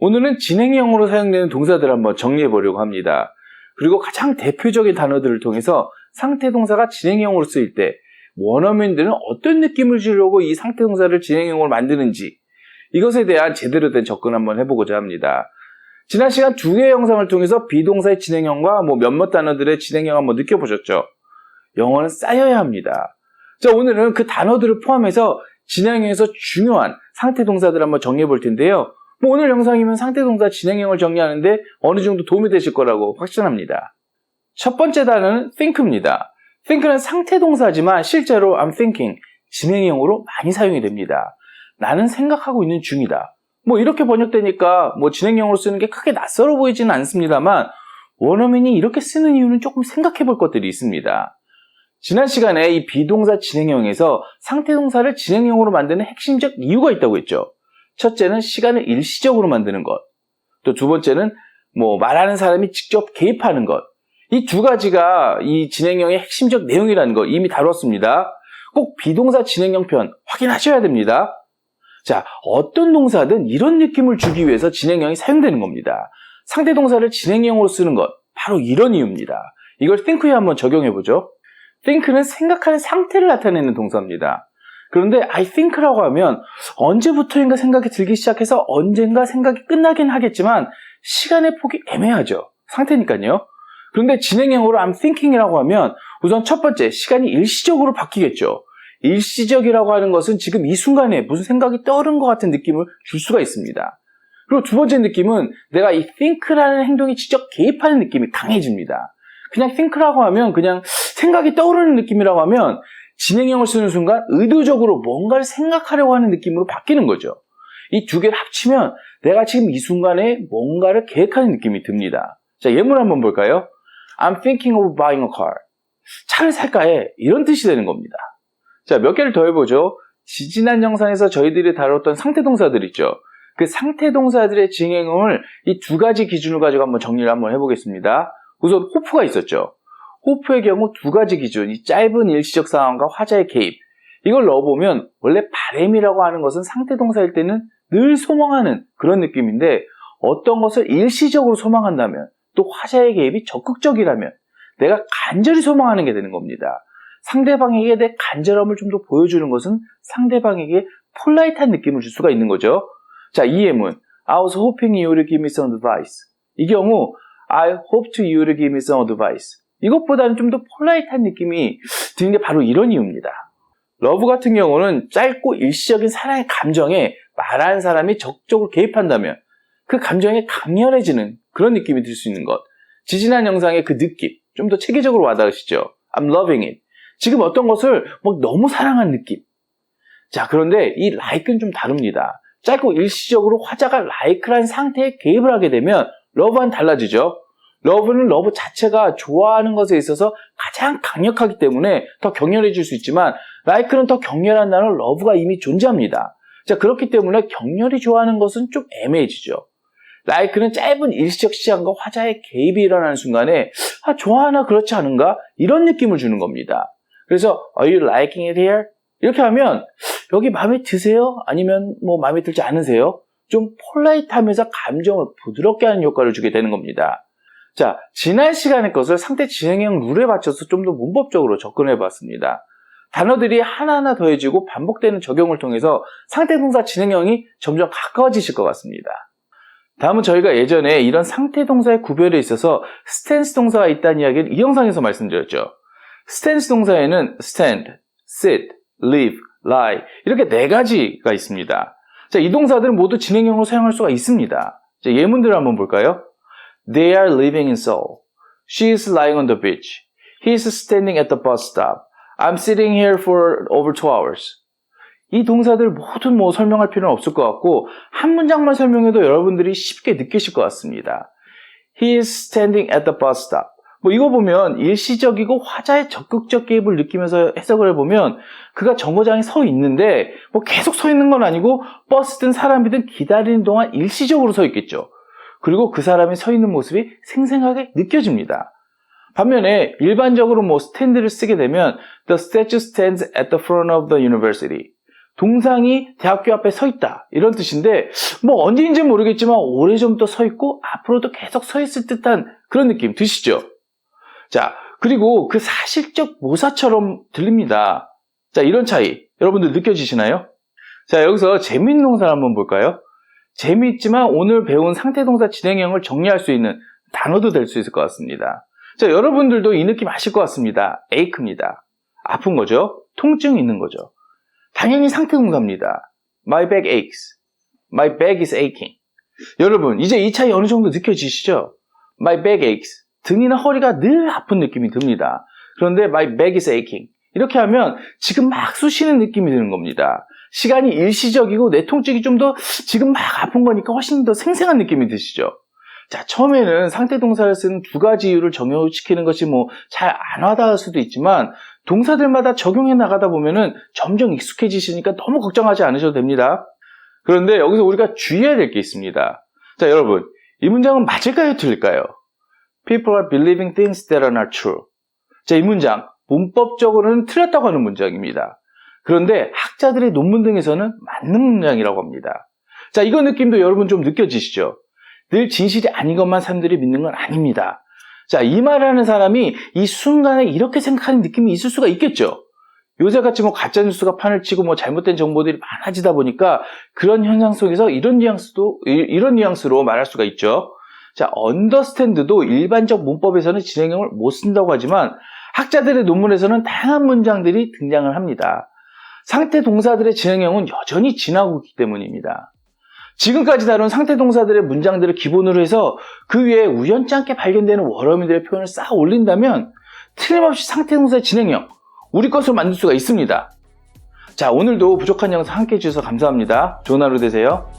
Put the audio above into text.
오늘은 진행형으로 사용되는 동사들을 한번 정리해 보려고 합니다. 그리고 가장 대표적인 단어들을 통해서 상태 동사가 진행형으로 쓰일 때 원어민들은 어떤 느낌을 주려고 이 상태 동사를 진행형으로 만드는지 이것에 대한 제대로 된 접근 한번 해보고자 합니다. 지난 시간 두 개의 영상을 통해서 비동사의 진행형과 뭐 몇몇 단어들의 진행형 한번 느껴보셨죠? 영어는 쌓여야 합니다. 자, 오늘은 그 단어들을 포함해서 진행형에서 중요한 상태 동사들을 한번 정리해 볼 텐데요. 뭐 오늘 영상이면 상태 동사 진행형을 정리하는데 어느 정도 도움이 되실 거라고 확신합니다. 첫 번째 단어는 think입니다. think는 상태 동사지만 실제로 I'm thinking 진행형으로 많이 사용이 됩니다. 나는 생각하고 있는 중이다. 뭐 이렇게 번역되니까 뭐 진행형으로 쓰는 게 크게 낯설어 보이지는 않습니다만 원어민이 이렇게 쓰는 이유는 조금 생각해 볼 것들이 있습니다. 지난 시간에 이 비동사 진행형에서 상태 동사를 진행형으로 만드는 핵심적 이유가 있다고 했죠. 첫째는 시간을 일시적으로 만드는 것. 또 두 번째는 뭐 말하는 사람이 직접 개입하는 것. 이 두 가지가 이 진행형의 핵심적 내용이라는 거 이미 다뤘습니다. 꼭 비동사 진행형 편 확인하셔야 됩니다. 자, 어떤 동사든 이런 느낌을 주기 위해서 진행형이 사용되는 겁니다. 상대 동사를 진행형으로 쓰는 것, 바로 이런 이유입니다. 이걸 think에 한번 적용해 보죠. think는 생각하는 상태를 나타내는 동사입니다. 그런데 I think라고 하면 언제부터인가 생각이 들기 시작해서 언젠가 생각이 끝나긴 하겠지만 시간의 폭이 애매하죠. 상태니까요. 그런데 진행형으로 I'm thinking이라고 하면 우선 첫 번째 시간이 일시적으로 바뀌겠죠. 일시적이라고 하는 것은 지금 이 순간에 무슨 생각이 떠오른 것 같은 느낌을 줄 수가 있습니다. 그리고 두 번째 느낌은 내가 이 think라는 행동이 직접 개입하는 느낌이 강해집니다. 그냥 think라고 하면 그냥 생각이 떠오르는 느낌이라고 하면 진행형을 쓰는 순간 의도적으로 뭔가를 생각하려고 하는 느낌으로 바뀌는 거죠. 이 두 개를 합치면 내가 지금 이 순간에 뭔가를 계획하는 느낌이 듭니다. 자, 예문 한번 볼까요? I'm thinking of buying a car. 차를 살까해. 이런 뜻이 되는 겁니다. 자, 몇 개를 더 해보죠. 지지난 영상에서 저희들이 다뤘던 상태 동사들 있죠. 그 상태 동사들의 진행형을 이 두 가지 기준을 가지고 한번 정리를 한번 해보겠습니다. 우선 호프가 있었죠. 호프의 경우 두 가지 기준, 이 짧은 일시적 상황과 화자의 개입. 이걸 넣어보면 원래 바램이라고 하는 것은 상태 동사일 때는 늘 소망하는 그런 느낌인데 어떤 것을 일시적으로 소망한다면 또 화자의 개입이 적극적이라면 내가 간절히 소망하는 게 되는 겁니다. 상대방에게 내 간절함을 좀 더 보여주는 것은 상대방에게 폴라이트한 느낌을 줄 수가 있는 거죠. 자, 이 예문. I was hoping you would give me some advice. 이 경우 I hope to you to give me some advice. 이것보다는 좀 더 폴라이트한 느낌이 드는 게 바로 이런 이유입니다. 러브 같은 경우는 짧고 일시적인 사랑의 감정에 말하는 사람이 적극적으로 개입한다면 그 감정에 강렬해지는 그런 느낌이 들 수 있는 것. 지지난 영상의 그 느낌, 좀 더 체계적으로 와닿으시죠? I'm loving it. 지금 어떤 것을 막 너무 사랑하는 느낌. 자, 그런데 이 like는 좀 다릅니다. 짧고 일시적으로 화자가 like라는 상태에 개입을 하게 되면 러브와는 달라지죠. 러브는 러브 자체가 좋아하는 것에 있어서 가장 강력하기 때문에 더 격렬해질 수 있지만 like는 더 격렬한 단어 러브가 이미 존재합니다. 자, 그렇기 때문에 격렬히 좋아하는 것은 좀 애매해지죠. like는 짧은 일시적 시간과 화자의 개입이 일어나는 순간에 아, 좋아하나 그렇지 않은가? 이런 느낌을 주는 겁니다. 그래서 Are you liking it here? 이렇게 하면 여기 마음에 드세요? 아니면 뭐 마음에 들지 않으세요? 좀 폴라이트하면서 감정을 부드럽게 하는 효과를 주게 되는 겁니다. 자, 지난 시간의 것을 상태 진행형 룰에 맞춰서 좀 더 문법적으로 접근해 봤습니다. 단어들이 하나하나 더해지고 반복되는 적용을 통해서 상태 동사 진행형이 점점 가까워지실 것 같습니다. 다음은 저희가 예전에 이런 상태 동사의 구별에 있어서 스탠스 동사가 있다는 이야기를 이 영상에서 말씀드렸죠. 스탠스 동사에는 stand, sit, live, lie 이렇게 네 가지가 있습니다. 자, 이 동사들은 모두 진행형으로 사용할 수가 있습니다. 자, 예문들을 한번 볼까요? They are living in Seoul. She is lying on the beach. He is standing at the bus stop. I'm sitting here for over two hours. 이 동사들 모두 뭐 설명할 필요는 없을 것 같고 한 문장만 설명해도 여러분들이 쉽게 느끼실 것 같습니다. He is standing at the bus stop. 뭐 이거 보면 일시적이고 화자의 적극적 개입을 느끼면서 해석을 해보면 그가 정거장에 서 있는데 뭐 계속 서 있는 건 아니고 버스든 사람이든 기다리는 동안 일시적으로 서 있겠죠. 그리고 그 사람이 서 있는 모습이 생생하게 느껴집니다. 반면에 일반적으로 뭐 스탠드를 쓰게 되면 The statue stands at the front of the university. 동상이 대학교 앞에 서 있다. 이런 뜻인데, 뭐 언제인지 모르겠지만 오래전부터 서 있고 앞으로도 계속 서 있을 듯한 그런 느낌 드시죠? 자, 그리고 그 사실적 모사처럼 들립니다. 자, 이런 차이 여러분들 느껴지시나요? 자, 여기서 재미있는 동사를 한번 볼까요? 재미있지만 오늘 배운 상태동사 진행형을 정리할 수 있는 단어도 될 수 있을 것 같습니다. 자, 여러분들도 이 느낌 아실 것 같습니다. ache입니다. 아픈 거죠? 통증이 있는 거죠. 당연히 상태동사입니다. My back aches. My back is aching. 여러분, 이제 이 차이 어느 정도 느껴지시죠? My back aches. 등이나 허리가 늘 아픈 느낌이 듭니다. 그런데 my back is aching. 이렇게 하면 지금 막 쑤시는 느낌이 드는 겁니다. 시간이 일시적이고 내 통증이 좀 더 지금 막 아픈 거니까 훨씬 더 생생한 느낌이 드시죠? 자, 처음에는 상태 동사를 쓰는 두 가지 이유를 적용시키는 것이 뭐 잘 안 와닿을 수도 있지만 동사들마다 적용해 나가다 보면은 점점 익숙해지시니까 너무 걱정하지 않으셔도 됩니다. 그런데 여기서 우리가 주의해야 될 게 있습니다. 자, 여러분. 이 문장은 맞을까요? 틀릴까요? People are believing things that are not true. 자, 이 문장. 문법적으로는 틀렸다고 하는 문장입니다. 그런데 학자들의 논문 등에서는 맞는 문장이라고 합니다. 자, 이거 느낌도 여러분 좀 느껴지시죠? 늘 진실이 아닌 것만 사람들이 믿는 건 아닙니다. 자, 이 말하는 사람이 이 순간에 이렇게 생각하는 느낌이 있을 수가 있겠죠? 요새같이 뭐 가짜뉴스가 판을 치고 뭐 잘못된 정보들이 많아지다 보니까 그런 현상 속에서 이런 뉘앙스도, 이- 이런 뉘앙스로 말할 수가 있죠. 자, understand도 일반적 문법에서는 진행형을 못 쓴다고 하지만 학자들의 논문에서는 다양한 문장들이 등장을 합니다. 상태 동사들의 진행형은 여전히 지나고 있기 때문입니다. 지금까지 다룬 상태 동사들의 문장들을 기본으로 해서 그 위에 우연찮게 발견되는 원어민들의 표현을 쌓아 올린다면 틀림없이 상태 동사의 진행형, 우리 것으로 만들 수가 있습니다. 자, 오늘도 부족한 영상 함께 해주셔서 감사합니다. 좋은 하루 되세요.